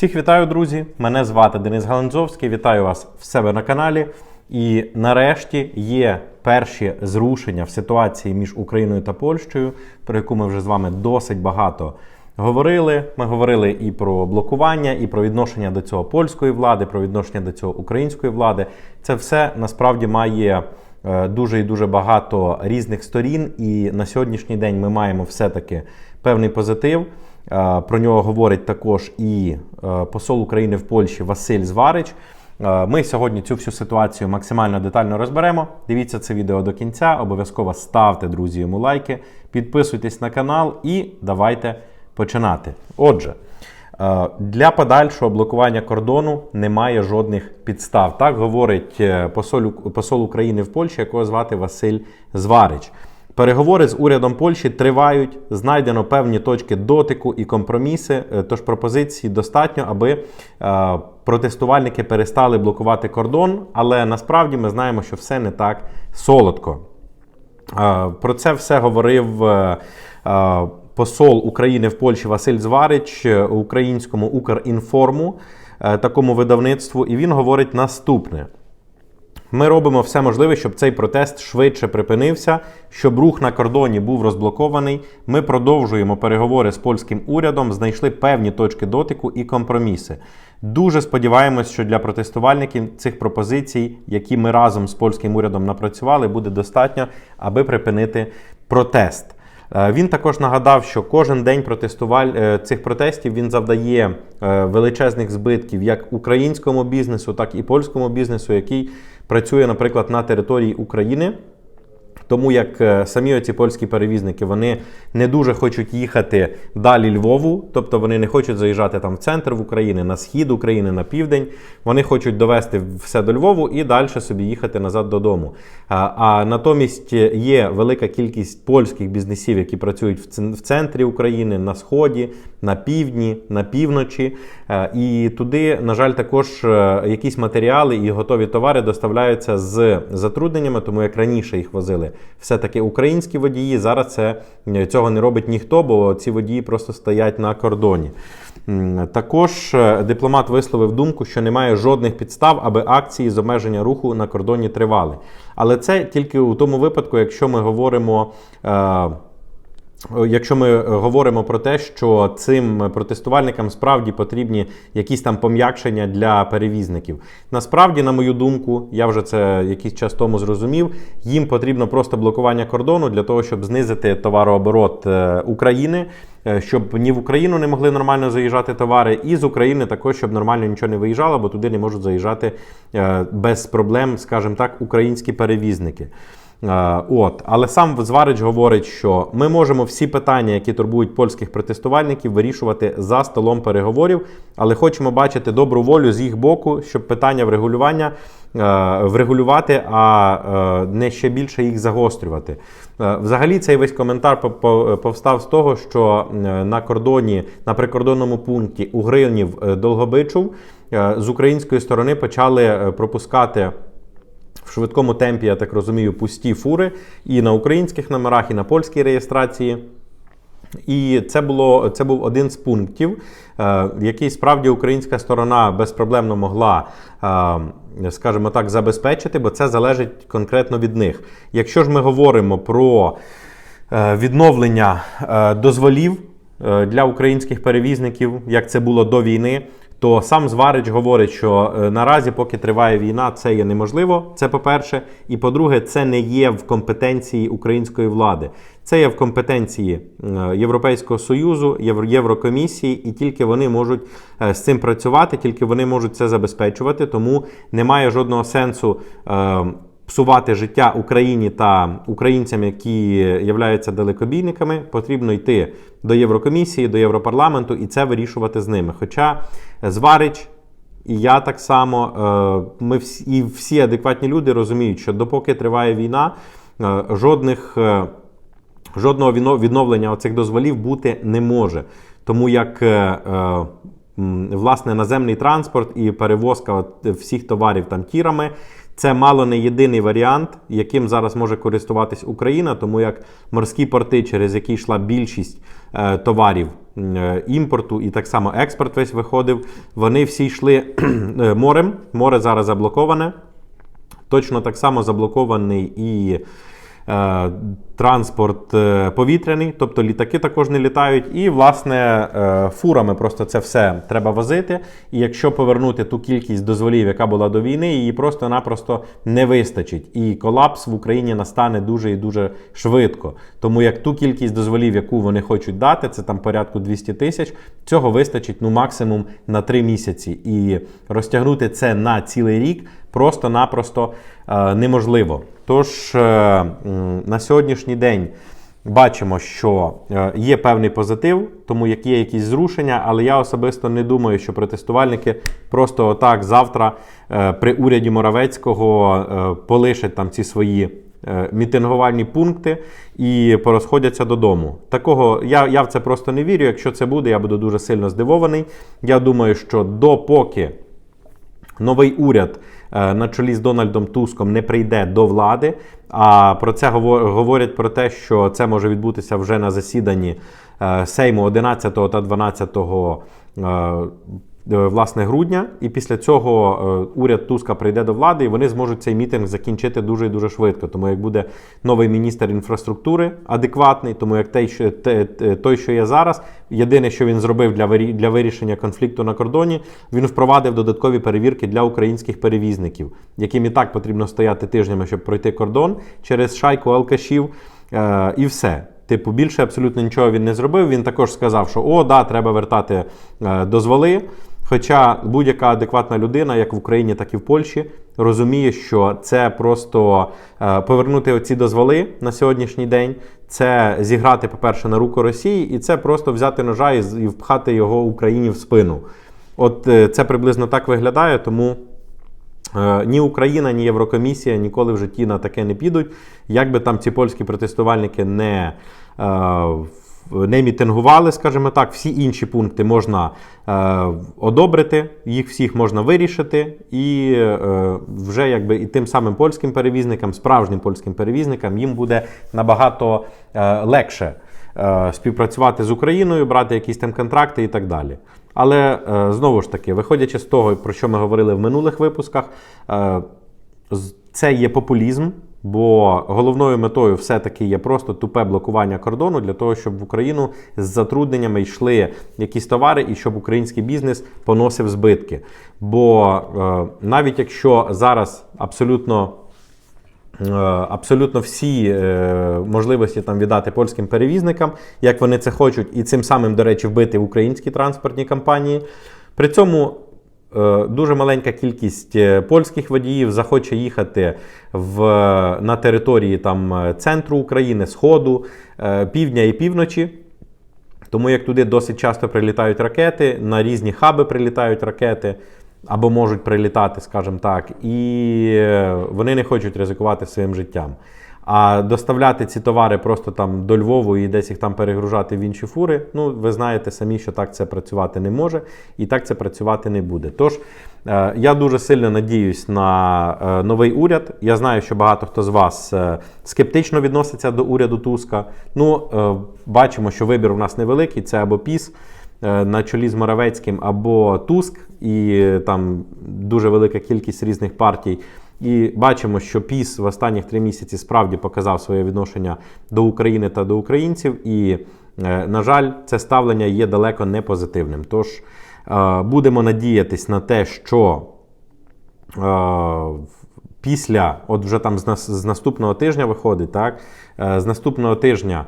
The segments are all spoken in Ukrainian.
Всіх вітаю, друзі! Мене звати Денис Галанзовський. Вітаю вас в себе на каналі. І нарешті є перші зрушення в ситуації між Україною та Польщею, про яку ми вже з вами досить багато говорили. Ми говорили і про блокування, і про відношення до цього польської влади, про відношення до цього української влади. Це все насправді має е, дуже і дуже багато різних сторін. І на сьогоднішній день ми маємо все-таки певний позитив. Е, Про нього говорить також і е, посол України в Польщі Василь Зварич. Е, Ми сьогодні цю всю ситуацію максимально детально розберемо. Дивіться це відео до кінця. Обов'язково ставте, друзі, йому лайки, підписуйтесь на канал і давайте починати. Отже, для подальшого блокування кордону немає жодних підстав. Так говорить посол, посол України в Польщі, якого звати Василь Зварич. Переговори з урядом Польщі тривають. Знайдено певні точки дотику і компроміси. е, Тож пропозицій достатньо, аби е, протестувальники перестали блокувати кордон. Але насправді ми знаємо, що все не так солодко. Е, Про це все говорив посол України в Польщі Василь Зварич українському Укрінформу, такому видавництву, і він говорить наступне. Ми робимо все можливе, щоб цей протест швидше припинився, щоб рух на кордоні був розблокований. Ми продовжуємо переговори з польським урядом, знайшли певні точки дотику і компроміси. Дуже сподіваємось, що для протестувальників цих пропозицій, які ми разом з польським урядом напрацювали, буде достатньо, аби припинити протест. Е, Він також нагадав, що кожен день протестуваль е, цих протестів він завдає е, величезних збитків як українському бізнесу, так і польському бізнесу, який працює, наприклад, на території України. Тому як е, самі оці польські перевізники вони не дуже хочуть їхати далі Львову, тобто вони не хочуть заїжджати там в центр в Україні, на схід України, на південь. Вони хочуть довести все до Львову і далі собі їхати назад додому. А, а натомість є велика кількість польських бізнесів, які працюють в центрі України, на сході, на півдні, на півночі. Е, І туди, на жаль, також е, якісь матеріали і готові товари доставляються з затрудненнями, тому як раніше їх возили все-таки українські водії. Зараз це е, цього не робить ніхто, бо ці водії просто стоять на кордоні. Також е, дипломат висловив думку, що немає жодних підстав, аби акції з обмеження руху на кордоні тривали. Але це тільки у тому випадку, якщо ми говоримо. Е, Якщо ми говоримо про те, що цим протестувальникам справді потрібні якісь там пом'якшення для перевізників. Насправді, на мою думку, я вже це якийсь час тому зрозумів. Їм потрібно просто блокування кордону для того, щоб знизити товарооборот е, України, е, щоб ні в Україну не могли нормально заїжджати товари, і з України також, щоб нормально нічого не виїжджало, бо туди не можуть заїжджати е, без проблем, скажімо так, українські перевізники. Е, От, але сам Зварич говорить, що ми можемо всі питання, які турбують польських протестувальників, вирішувати за столом переговорів, але хочемо бачити добру волю з їх боку, щоб питання врегулювання е, врегулювати, а е, не ще більше їх загострювати. Взагалі, цей весь коментар по- по- повстав з того, що на кордоні, на прикордонному пункті у Гринів е, Долгобичув з української сторони почали пропускати в швидкому темпі, я так розумію, пусті фури і на українських номерах, і на польській реєстрації. І це було це був один з пунктів, е, який справді українська сторона безпроблемно могла, е, скажімо так, забезпечити, бо це залежить конкретно від них. Якщо ж ми говоримо про е, відновлення дозволів для українських перевізників, як це було до війни, то сам Зварич говорить, що е, наразі, поки триває війна, це є неможливо. Це по-перше. І по-друге, це не є в компетенції української влади. Це є в компетенції е, Європейського Союзу, Євро- Єврокомісії, і тільки вони можуть е, з цим працювати, тільки вони можуть це забезпечувати. Тому немає жодного сенсу. Псувати життя Україні та українцям, які являються далекобійниками, потрібно йти до Єврокомісії, до Європарламенту і це вирішувати з ними. Хоча Зварич і я так само, е, ми всі, і всі адекватні люди розуміють, що допоки триває війна, е, жодних. е, Жодного відновлення оцих дозволів бути не може. Тому як власне наземний транспорт і перевозка всіх товарів там тірами Це мало не єдиний варіант, яким зараз може користуватись Україна, тому як морські порти, через які йшла більшість е, товарів е, імпорту і так само експорт весь виходив, вони всі йшли е, морем. Море зараз заблоковане. Точно так само заблокований і транспорт е, повітряний, тобто літаки також не літають. І, власне, е, фурами просто це все треба возити. І якщо повернути ту кількість дозволів, яка була до війни, її просто-напросто не вистачить. І колапс в Україні настане дуже і дуже швидко. Тому як ту кількість дозволів, яку вони хочуть дати, це там порядку 200 тисяч, цього вистачить ну максимум на 3 місяці. І розтягнути це на цілий рік просто-напросто е, неможливо. Тож е, на сьогоднішній день бачимо, що е, є певний позитив, тому як є якісь зрушення, але я особисто не думаю, що протестувальники просто отак завтра е, при уряді Моравецького полишать там ці свої. Мітингувальні пункти і порозходяться додому. Такого я, я в це просто не вірю. Якщо це буде, я буду дуже сильно здивований. Я думаю, що допоки новий уряд на чолі з Дональдом Туском не прийде до влади. А про це говорять про те, що це може відбутися вже на засіданні е, Сейму 11 та 12 е, е, власне грудня. І після цього е, уряд Туска прийде до влади, і вони зможуть цей мітинг закінчити дуже і дуже швидко. Тому як буде новий міністр інфраструктури адекватний, тому як той, що той, що є зараз, єдине, що він зробив для для вирішення конфлікту на кордоні, він впровадив додаткові перевірки для українських перевізників, яким і так потрібно стояти тижнями, щоб пройти кордон через шайку алкашів, е, і все. Типу, більше абсолютно нічого він не зробив. Він також сказав, що о, да, треба вертати е, дозволи. Хоча будь-яка адекватна людина, як в Україні, так і в Польщі, розуміє, що це просто е, повернути оці дозволи на сьогоднішній день, це зіграти, по-перше, на руку Росії, і це просто взяти ножа і, впхати його Україні в спину. От е, це приблизно так виглядає, тому. Е, Ні Україна, ні Єврокомісія ніколи в житті на таке не підуть. Як би там ці польські протестувальники не, е, не мітингували, скажімо так, всі інші пункти можна е, одобрити, їх всіх можна вирішити, і е, вже якби і тим самим польським перевізникам, справжнім польським перевізникам, їм буде набагато е, легше е, співпрацювати з Україною, брати якісь там контракти і так далі. Але е, знову ж таки, виходячи з того, про що ми говорили в минулих випусках, е, це є популізм, бо головною метою все-таки є просто тупе блокування кордону для того, щоб в Україну з затрудненнями йшли якісь товари і щоб український бізнес поносив збитки. Бо е, навіть якщо зараз абсолютно Е, абсолютно всі е, можливості там віддати польським перевізникам, як вони це хочуть, і цим самим, до речі, вбити українські транспортні компанії. При цьому дуже маленька кількість е, польських водіїв захоче їхати в, на території там, е, центру України, Сходу, е, півдня і півночі. Тому як туди досить часто прилітають ракети, на різні хаби прилітають ракети, або можуть прилітати, скажімо так, і е, вони не хочуть ризикувати своїм життям. А доставляти ці товари просто там до Львову і десь їх там перегружати в інші фури, ну ви знаєте самі, що так це працювати не може, і так це працювати не буде. Тож е, я дуже сильно надіюсь на е, новий уряд. Я знаю, що багато хто з вас е, скептично відноситься до уряду Туска. Ну, бачимо, що вибір у нас невеликий, це або ПІС на чолі з Моравецьким, або Туск, і там дуже велика кількість різних партій. І бачимо, що ПІС в останніх три місяці справді показав своє відношення до України та до українців. І, е, на жаль, це ставлення є далеко не позитивним. Тож е, будемо надіятись на те, що е, після, от вже там з, наступного тижня виходить, так, з наступного тижня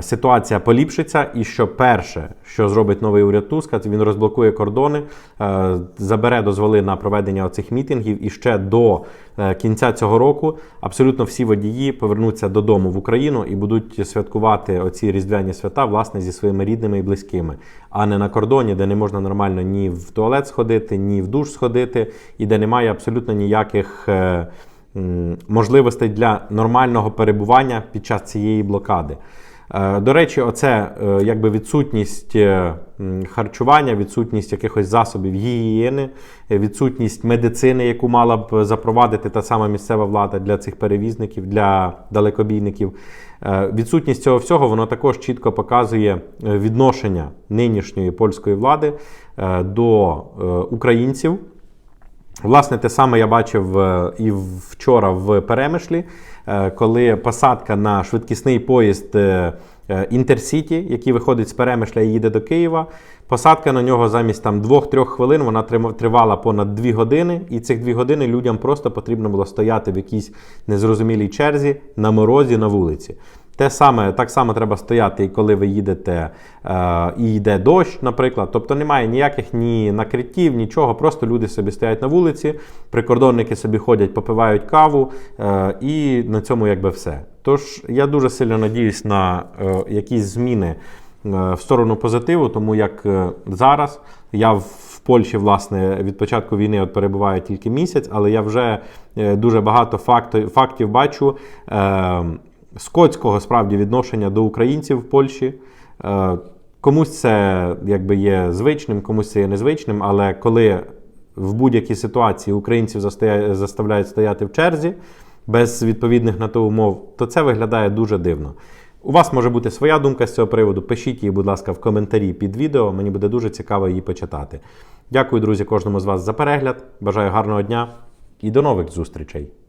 ситуація поліпшиться, і що перше, що зробить новий уряд Туска, він розблокує кордони, е, забере дозволи на проведення оцих мітингів, і ще до е, кінця цього року абсолютно всі водії повернуться додому в Україну і будуть святкувати оці різдвяні свята власне зі своїми рідними і близькими, а не на кордоні, де не можна нормально ні в туалет сходити, ні в душ сходити, і де немає абсолютно ніяких. е, Можливостей для нормального перебування під час цієї блокади. Е, До речі, оце е, якби відсутність е, харчування, відсутність якихось засобів гігієни, відсутність медицини, яку мала б запровадити та сама місцева влада для цих перевізників, для далекобійників. Відсутність цього всього воно також чітко показує відношення нинішньої польської влади до українців. Власне, те саме я бачив е, і вчора в Перемишлі, е, коли посадка на швидкісний поїзд е, Інтерсіті, який виходить з Перемишля і їде до Києва. Посадка на нього замість там 2-3 хвилин вона тривала понад 2 години, і цих 2 години людям просто потрібно було стояти в якійсь незрозумілій черзі на морозі на вулиці. Те саме, так само треба стояти, і коли ви їдете е, і йде дощ, наприклад. Тобто немає ніяких ні накриттів, нічого. Просто люди собі стоять на вулиці, прикордонники собі ходять, попивають каву, е, і на цьому якби все. Тож я дуже сильно надіюсь на е, якісь зміни е, в сторону позитиву, тому як е, зараз я в Польщі, власне, від початку війни от перебуваю тільки місяць, але я вже е, дуже багато фактів, фактів бачу. Е, скотського справді відношення до українців в Польщі. Е, Комусь це якби є звичним, комусь це є незвичним, але коли в будь-якій ситуації українців заставляють стояти в черзі без відповідних на то умов, то це виглядає дуже дивно. У вас може бути своя думка з цього приводу. Пишіть її, будь ласка, в коментарі під відео. Мені буде дуже цікаво її почитати. Дякую, друзі, кожному з вас за перегляд. Бажаю гарного дня і до нових зустрічей!